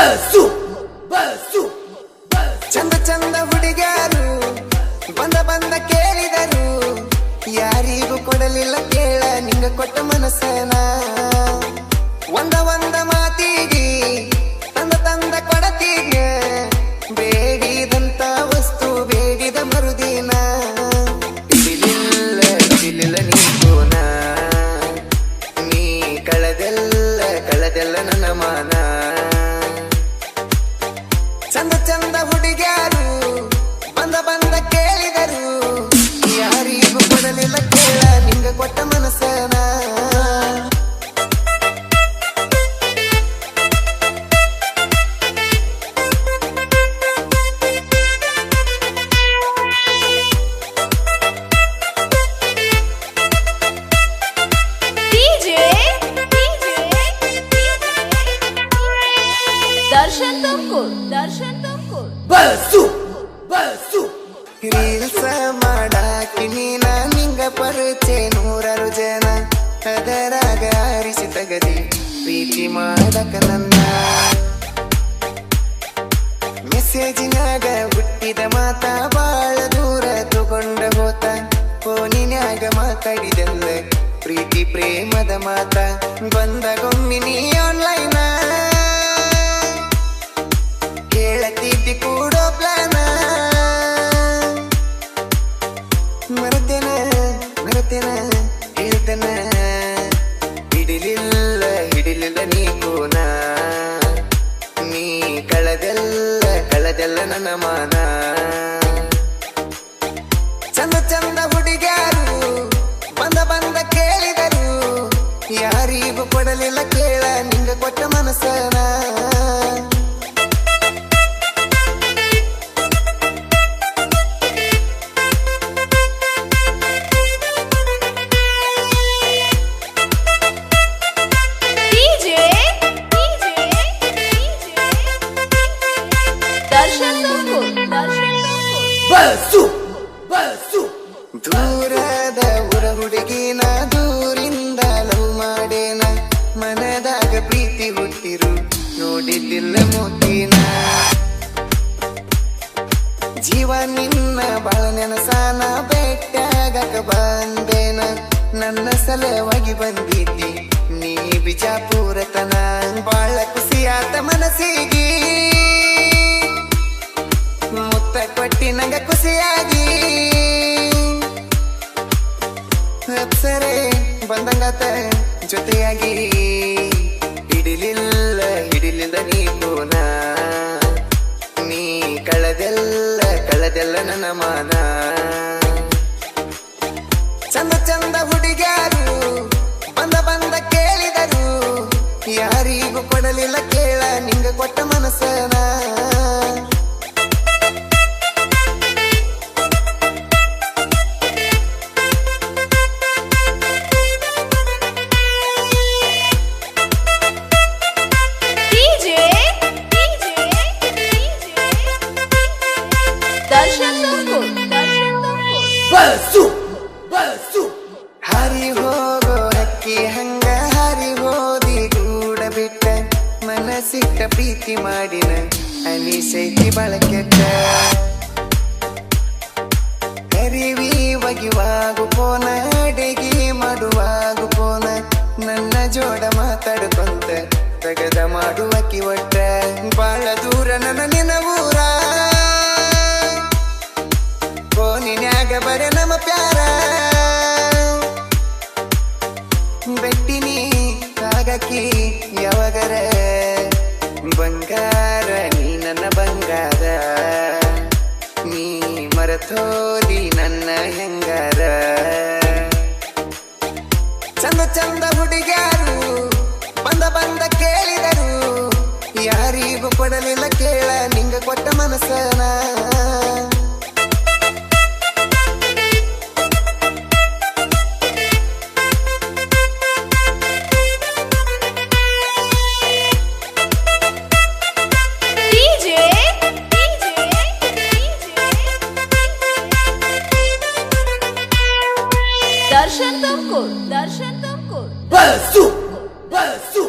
Bus bus ಚಂದ ಚಂದ ಹುಡುಗರು ಬಂದ ಬಂದ ಕೇಳಿದರು. ಯಾರಿಗೂ ಕೊಡಲಿಲ್ಲ ಕೇಳ, ನಿಂಗ ಕೊಟ್ಟ ಮನಸ್ಸನ. ಒಂದ ಒಂದ ಮಾತಿಗೆ, ತಂದ ತಂದ ಕೊಡತೀಗ. ಬೇಡಿದಂತ ವಸ್ತು, ಬೇಡಿದ ಮರುದಿನ. ಬಿಲಿಲ್ಲ ಬಿಲಿಲ್ಲ ನೀ ಕಳೆದೆಲ್ಲ ಕಳೆದೆಲ್ಲ ನನ್ನ ಮಾನ. Darshan Tumakuru Darshan Tumakuru bus bus reels ಮಾಡಾಕಿ ನೀನ ನಿಂಗ ಪರಿಚಯ ನೂರಾರು ಜನ ಅದರಾಗ ಆರಿಸಿ ತಗದಿ ಪ್ರೀತಿ ಮಾಡಕ ನನ್ನ. ಮೆಸೇಜಿನಾಗ ಹುಟ್ಟಿದ ಮಾತ ಬಾಳ ದೂರ ತಗೊಂಡ ಹೋತ. ಫೋನಿನಾಗ ಮಾತಾಡಿದಲ್ಲ ಪ್ರೀತಿ ಪ್ರೇಮದ ಮಾತ. ಬಂದ ನೀ ನನ್ನ ಚಂದ ಚಂದ ಹುಡುಗ್ಯಾರು ಬಂದ ಬಂದ ಕೇಳಿದರು. ಯಾರಿಗೂ ಕೊಡಲಿಲ್ಲ ಕೇಳ ನಿಂಗ ಕೊಟ್ಟ ಮನಸ್ಸನ ದೂರದ ಊರ ಹುಡುಗಿನ ದೂರಿಂದ ಲವ್ ಮಾಡೇನ? ಮನದಾಗ ಪ್ರೀತಿ ಹುಟ್ಟಿರು, ನೋಡಿದ್ದಿಲ್ಲ ಮೋತಿನ. ಜೀವ ನಿನ್ನ ಬಾಳ ನೆನಸಾನ ಬೆಟ್ಟಾಗಕ ಬಂದೇನ? ನನ್ನ ಸಲವಾಗಿ ಬಂದಿದ್ದಿ, ನೀ ಬಿಜಾಪುರತನ. ಅಪ್ಸರೆ ಬಂದಂಗತೆ, ಜೊತೆಯಾಗಿ ಹಿಡಿಲಿಲ್ಲ ನೀ. ಕೋನ ನೀ ಕಳೆದೆಲ್ಲ ಕಳೆದೆಲ್ಲ ನನ್ನ ಮಾನ. ಚಂದ ಚಂದ ಹುಡುಗ್ಯಾರು, ಬಂದ ಬಂದ ಕೇಳಿದರು. ಯಾರಿಗೂ ಕೊಡಲಿಲ್ಲ ಕೇಳ, ನಿಂಗ ಬಸ್ಸು ಬಸ್ಸು ಹರಿ ಹೋಗೋ ಹಕ್ಕಿ ಹಂಗ, ಹರಿ ಹೋದಿ ಗೂಡ ಬಿಟ್ಟ. ಮನಸ್ಸಿಟ್ಟ ಪ್ರೀತಿ ಮಾಡಿನ ಅನಿಸೈತಿ ಬಳಕೆಟ್ಟ. ಕರಿವಿ ಒಗಿವಾಗು ಪೋನ, ಅಡಿಗೆ ಮಾಡುವಾಗು ಪೋನ. ನನ್ನ ಜೋಡ ಮಾತಾಡ್ಕೊಂತ, ತಗದ ಮಾಡುವಕಿ ಕಿವಟ್ಟ ಬಾಳ ದೂರ ನನ್ನ ಬರೆ ನಮ್ಮ ಪ್ಯಾರ. ಬೆಟ್ಟಿನಿ ಆಗಕಿ ಯಾವಾಗರ? ಬಂಗಾರ ನೀ ನನ್ನ ಬಂಗಾರ. ನೀ ಮರತೋದಿ Darshan Tumakuru Darshan Tumakuru bus bus bus bus